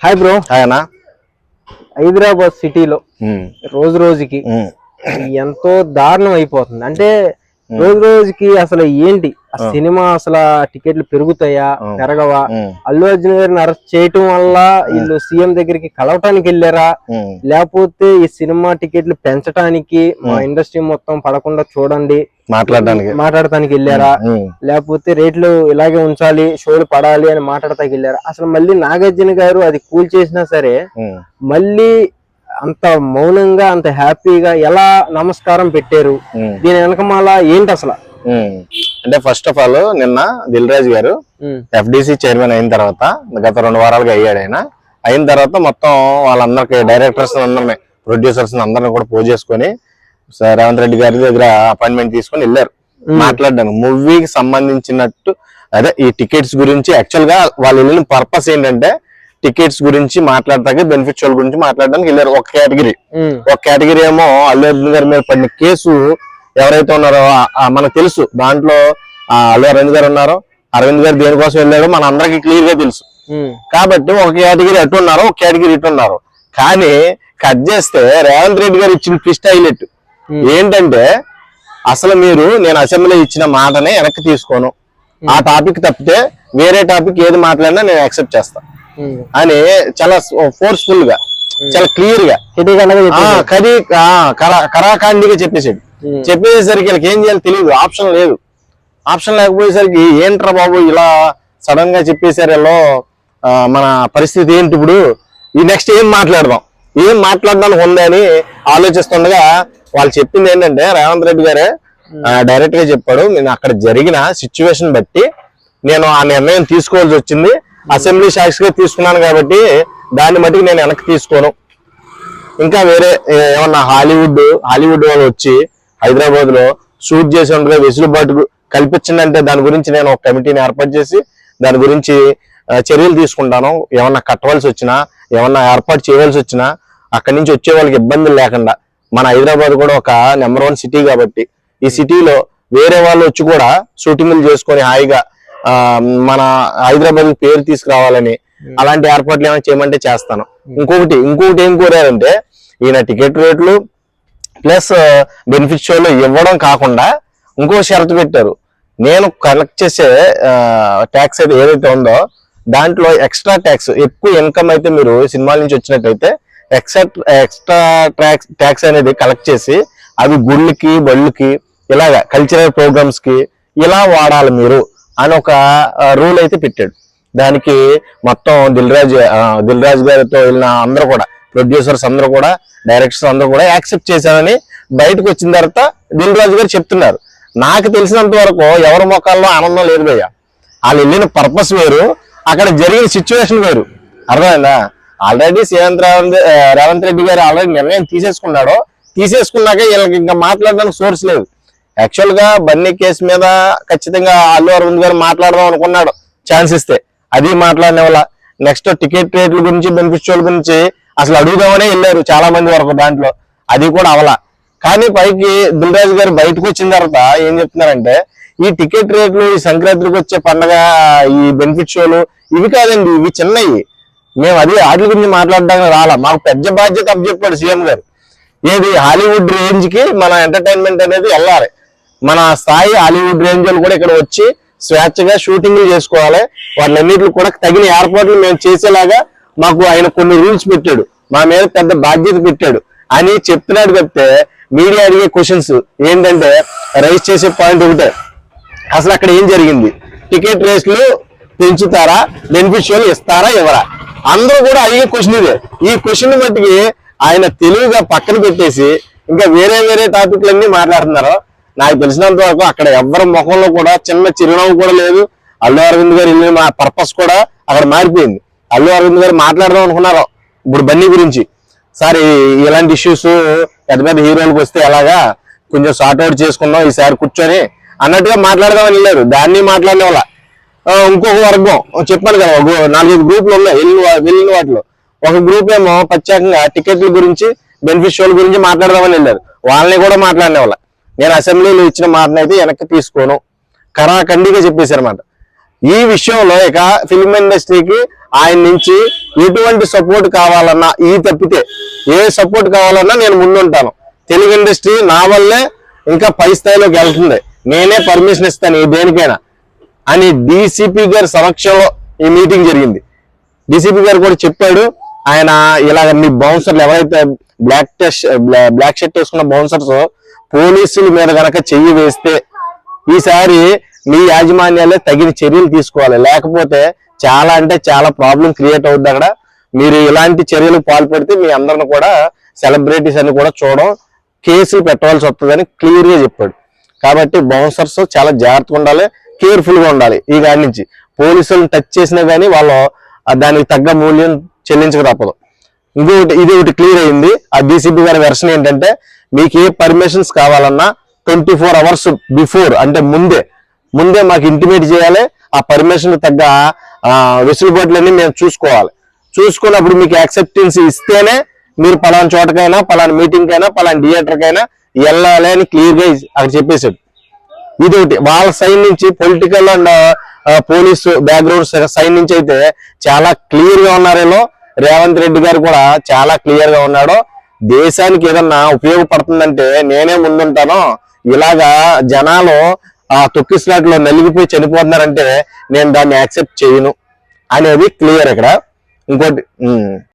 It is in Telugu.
హాయ్ బ్రో ఆయన హైదరాబాద్ సిటీలో రోజు రోజుకి ఎంతో దారుణం అయిపోతుంది. అంటే రోజు రోజుకి అసలు ఏంటి? ఆ సినిమా అసలు టికెట్లు పెరుగుతాయా పెరగవా? అల్లు అర్జున్ గారిని అరెస్ట్ చేయటం వల్ల వీళ్ళు సీఎం దగ్గరికి కలవటానికి వెళ్ళారా? లేకపోతే ఈ సినిమా టికెట్లు పెంచడానికి మా ఇండస్ట్రీ మొత్తం పడకుండా చూడండి మాట్లాడడానికి మాట్లాడటానికి వెళ్ళారా? లేకపోతే రేట్లు ఇలాగే ఉంచాలి షోలు పడాలి అని మాట్లాడటానికి వెళ్ళారా? అసలు మళ్ళీ నాగార్జున గారు అది కూల్ చేసినా సరే మళ్ళీ అంత మౌనంగా అంత హ్యాపీగా ఎలా నమస్కారం పెట్టారు? దీని వెనకమాల ఏంటి అసలు? అంటే ఫస్ట్ ఆఫ్ ఆల్ నిన్న దిల్ రాజు గారు ఎఫ్డిసి చైర్మన్ అయిన తర్వాత గత రెండు వారాలుగా అయ్యాడు ఆయన. అయిన తర్వాత మొత్తం వాళ్ళందరికి డైరెక్టర్స్ అందరిని ప్రొడ్యూసర్స్ అందరిని కూడా పూజ చేసుకొని రేవంత్ రెడ్డి గారి దగ్గర అపాయింట్మెంట్ తీసుకొని వెళ్ళారు. మాట్లాడడానికి మూవీకి సంబంధించినట్టు అదే ఈ టికెట్స్ గురించి యాక్చువల్గా వాళ్ళు వెళ్ళిన పర్పస్ ఏంటంటే టికెట్స్ గురించి మాట్లాడటానికి బెనిఫిట్ షోల గురించి మాట్లాడడానికి వెళ్ళారు ఒక కేటగిరీ ఒక కేటగిరీ ఏమో అల్లు అర్జున్ గారి మీద పడిన కేసు ఎవరైతే ఉన్నారో మనకు తెలుసు. దాంట్లో అల్లు అరవింద్ గారు ఉన్నారో. అరవింద్ గారు దేనికోసం వెళ్ళాడో మన అందరికి క్లియర్గా తెలుసు. కాబట్టి ఒక కేటగిరీ అటు ఉన్నారు ఒక కేటగిరీ ఇటు ఉన్నారు. కానీ కట్ చేస్తే రేవంత్ రెడ్డి గారు ఇచ్చిన ట్విస్ట్ హైలైట్ ఏంటంటే అసలు మీరు నేను అసెంబ్లీ ఇచ్చిన మాటనే వెనక్కి తీసుకోను. ఆ టాపిక్ తప్పితే వేరే టాపిక్ ఏది మాట్లాడినా నేను యాక్సెప్ట్ చేస్తా. అని చాలా ఫోర్స్ఫుల్గా చాలా క్లియర్గా. సిటీ కన్నా ఆ, కది ఆ, కరా- కరాఖండిగా చెప్పేసాడు. చెప్పేసరికి వీళ్ళకి ఏం చేయాలి తెలియదు. ఆప్షన్ లేదు. ఆప్షన్ లేకపోయేసరికి ఏంట్రా బాబు ఇలా సడన్గా చెప్పేసారు వీళ్ళు మన పరిస్థితి ఏంటి ఇప్పుడు? ఈ నెక్స్ట్ ఏం మాట్లాడదాం? ఏం మాట్లాడడానికి ఉంది అని ఆలోచిస్తుండగా వాళ్ళు చెప్పింది ఏంటంటే రేవంత్ రెడ్డి గారే డైరెక్ట్గా చెప్పాడు నేను అక్కడ జరిగిన సిచ్యువేషన్ బట్టి నేను ఆ నిర్ణయం తీసుకోవాల్సి వచ్చింది. అసెంబ్లీ సాక్షిగా తీసుకున్నాను కాబట్టి దాన్ని మట్టుకు నేను వెనక్కి తీసుకోను. ఇంకా వేరే ఏమన్నా హాలీవుడ్ హాలీవుడ్ వాళ్ళు వచ్చి హైదరాబాద్లో షూట్ చేసి ఉండగా వెసులుబాటు కల్పించండి అంటే దాని గురించి నేను ఒక కమిటీని ఏర్పాటు చేసి దాని గురించి చర్యలు తీసుకుంటాను. ఏమన్నా కట్టవలసి వచ్చినా ఏమన్నా ఏర్పాటు చేయవలసి వచ్చినా అక్కడి నుంచి వచ్చే వాళ్ళకి ఇబ్బందులు లేకుండా మన హైదరాబాద్ కూడా ఒక నెంబర్ వన్ సిటీ కాబట్టి ఈ సిటీలో వేరే వాళ్ళు వచ్చి కూడా షూటింగ్లు చేసుకొని హాయిగా మన హైదరాబాద్ పేరు తీసుకురావాలని అలాంటి ఏర్పాట్లు ఏమైనా చేయమంటే చేస్తాను. ఇంకొకటి ఇంకొకటి ఏం కోరారంటే ఈయన టికెట్ రేట్లు ప్లస్ బెనిఫిట్ షోలు ఇవ్వడం కాకుండా ఇంకో షరతు పెట్టారు. నేను కలెక్ట్ చేసే ట్యాక్స్ అయితే ఏదైతే ఉందో దాంట్లో ఎక్స్ట్రా ట్యాక్స్ ఎక్కువ ఇన్కమ్ అయితే మీరు సినిమాల నుంచి వచ్చినట్టయితే ఎక్స్ట్రా ఎక్స్ట్రా ట్యాక్స్ ట్యాక్స్ అనేది కలెక్ట్ చేసి అవి గుళ్ళకి బళ్ళకి ఇలాగా కల్చరల్ ప్రోగ్రామ్స్కి ఇలా వాడాలి మీరు అని ఒక రూల్ అయితే పెట్టాడు. దానికి మొత్తం దిల్ రాజు దిల్ రాజు గారితో వెళ్ళిన అందరూ కూడా ప్రొడ్యూసర్స్ అందరూ కూడా డైరెక్టర్స్ అందరూ కూడా యాక్సెప్ట్ చేశానని బయటకు వచ్చిన తర్వాత దిల్ రాజు గారు చెప్తున్నారు. నాకు తెలిసినంత వరకు ఎవరి మొక్కల్లో ఆనందం లేదు భయ్య. వాళ్ళు వెళ్ళిన పర్పస్ వేరు అక్కడ జరిగిన సిచ్యువేషన్ వేరు. అర్థమైందా? Already CM Revanth Revanth Reddy garu already నిర్ణయం తీసేసుకున్నాడు. తీసేసుకున్నాక వీళ్ళకి ఇంకా మాట్లాడడానికి సోర్స్ లేదు. యాక్చువల్గా బన్నీ కేసు మీద ఖచ్చితంగా అల్లు అరవింద్ గారు మాట్లాడదాం అనుకున్నాడు. ఛాన్స్ ఇస్తే. అది మాట్లాడిన వాళ్ళ. నెక్స్ట్ టికెట్ రేట్ల గురించి బెనిఫిట్ గురించి అసలు అడుగుదామనే వెళ్ళారు చాలా మంది వరకు దాంట్లో. అది కూడా అవలా. కానీ పైకి దిల్రాజు గారు బయటకు వచ్చిన తర్వాత ఏం చెప్తున్నారంటే ఈ టికెట్ రేట్లు ఈ సంక్రాంతికి వచ్చే పండగ ఈ బెనిఫిట్ షోలు ఇవి కాదండి ఇవి చిన్నవి మేము అది వాటి గురించి మాట్లాడడానికి రాలా. మాకు పెద్ద బాధ్యత అప్పచెప్పాడు సీఎం గారు. ఏది హాలీవుడ్ రేంజ్కి మన ఎంటర్టైన్మెంట్ అనేది వెళ్ళాలి. మన స్థాయి హాలీవుడ్ రేంజ్ కూడా ఇక్కడ వచ్చి స్వేచ్ఛగా షూటింగ్లు చేసుకోవాలి. వాటిలన్నిటిని కూడా తగిన ఏర్పాట్లు మేము చేసేలాగా మాకు ఆయన కొన్ని రూల్స్ పెట్టాడు. మా మీద పెద్ద బాధ్యత పెట్టాడు. అని చెప్తున్నాడు చెప్తే మీడియా అడిగే క్వశ్చన్స్ ఏంటంటే రైస్ చేసే పాయింట్ ఒకటే. అసలు అక్కడ ఏం జరిగింది? టికెట్ రేస్లు పెంచుతారా? బెనిఫిషియల్ ఇస్తారా? ఇవ్వరా? అందరూ కూడా అడిగే క్వశ్చన్ ఇదే. ఈ క్వశ్చన్ మట్టికి ఆయన తెలివిగా పక్కన పెట్టేసి ఇంకా వేరే వేరే టాపిక్లన్నీ మాట్లాడుతున్నారు. నాకు తెలిసినంత వరకు అక్కడ ఎవరి ముఖంలో కూడా చిన్న చిరునవ్వు కూడా లేదు. అల్లు అరవింద్ గారు వెళ్ళిన మా పర్పస్ కూడా అక్కడ మారిపోయింది. అల్లు అరవింద్ గారు మాట్లాడదాం అనుకున్నారు. ఇప్పుడు బన్నీ గురించి. సార్ ఇలాంటి ఇష్యూస్ పెద్ద పెద్ద హీరోలకు వస్తే ఎలాగా? కొంచెం సార్ట్ అవుట్ చేసుకుందాం ఈసారి కూర్చొని. అన్నట్టుగా మాట్లాడదామని వెళ్ళారు. దాన్ని మాట్లాడడం వల్ల ఇంకొక వర్గం. చెప్పాను కదా నాలుగైదు గ్రూపులు ఉన్నాయి. వెళ్ళిన వెళ్ళిన వాటిలో. ఒక గ్రూప్ ఏమో ప్రత్యేకంగా టికెట్ల గురించి బెనిఫిట్ షోల గురించి మాట్లాడదామని వెళ్ళారు. వాళ్ళని కూడా మాట్లాడిన వాళ్ళ. నేను అసెంబ్లీలో ఇచ్చిన మాటను అయితే వెనక్కి తీసుకోను. కరాఖండిగా చెప్పేశారు అన్నమాట. ఈ విషయంలో ఇక ఫిల్మ్ ఇండస్ట్రీకి ఆయన నుంచి ఎటువంటి సపోర్ట్ కావాలన్నా ఈ తప్పితే ఏ సపోర్ట్ కావాలన్నా నేను ముందుంటాను. తెలుగు ఇండస్ట్రీ నా వల్లే ఇంకా పై స్థాయిలోకి వెళ్తుంది. నేనే పర్మిషన్ ఇస్తాను ఈ దేనికైనా. అని డీసీపీ గారి సమక్షంలో ఈ మీటింగ్ జరిగింది. డీసీపీ గారు కూడా చెప్పాడు ఆయన ఇలాగ మీ బౌన్సర్లు ఎవరైతే బ్లాక్ టెస్ట్ బ్లాక్ షర్ట్ వేసుకున్న బౌన్సర్స్ పోలీసుల మీద గనక చెయ్యి వేస్తే ఈసారి మీ యాజమాన్యాలే తగిన చర్యలు తీసుకోవాలి. లేకపోతే చాలా అంటే చాలా ప్రాబ్లం క్రియేట్ అవుద్ది అక్కడ. మీరు ఇలాంటి చర్యలు పాల్పడితే మీ అందరిని కూడా సెలబ్రిటీస్ అని కూడా చూడడం కేసులు పెట్టవలసి వస్తుందని క్లియర్గా చెప్పాడు. కాబట్టి బౌన్సర్స్ చాలా జాగ్రత్తగా ఉండాలి కేర్ఫుల్గా ఉండాలి ఈ గాడి నుంచి. పోలీసులను టచ్ చేసినా గానీ వాళ్ళు దానికి తగ్గ మూల్యం చెల్లించక తప్పదు. ఇంకొకటి ఇది ఒకటి క్లియర్ అయింది. ఆ డీసీపీ గారి వెర్షన్ ఏంటంటే మీకు ఏ పర్మిషన్స్ కావాలన్నా ట్వంటీ ఫోర్ అవర్స్ బిఫోర్ అంటే ముందే ముందే మాకు ఇంటిమేట్ చేయాలి. ఆ పర్మిషన్ తగ్గ వెసులుబాట్లన్నీ మేము చూసుకోవాలి. చూసుకున్నప్పుడు మీకు యాక్సెప్టెన్స్ ఇస్తేనే మీరు పలానా చోటకైనా పలానా మీటింగ్ కైనా పలానా థియేటర్ కైనా వెళ్ళాలి అని క్లియర్గా అక్కడ చెప్పేశాడు. ఇది ఒకటి వాళ్ళ సైడ్ నుంచి political and police background side నుంచి అయితే చాలా క్లియర్గా ఉన్నారేమో రేవంత్ రెడ్డి గారు కూడా చాలా క్లియర్గా ఉన్నాడు. దేశానికి ఏదన్నా ఉపయోగపడుతుందంటే నేనే ముందుంటాను. ఇలాగా జనాలు ఆ తొక్కిస్లాట్లో నలిగిపోయి చనిపోతున్నారంటే నేను దాన్ని యాక్సెప్ట్ చేయను. అనేది క్లియర్ ఇక్కడ. ఇంకోటి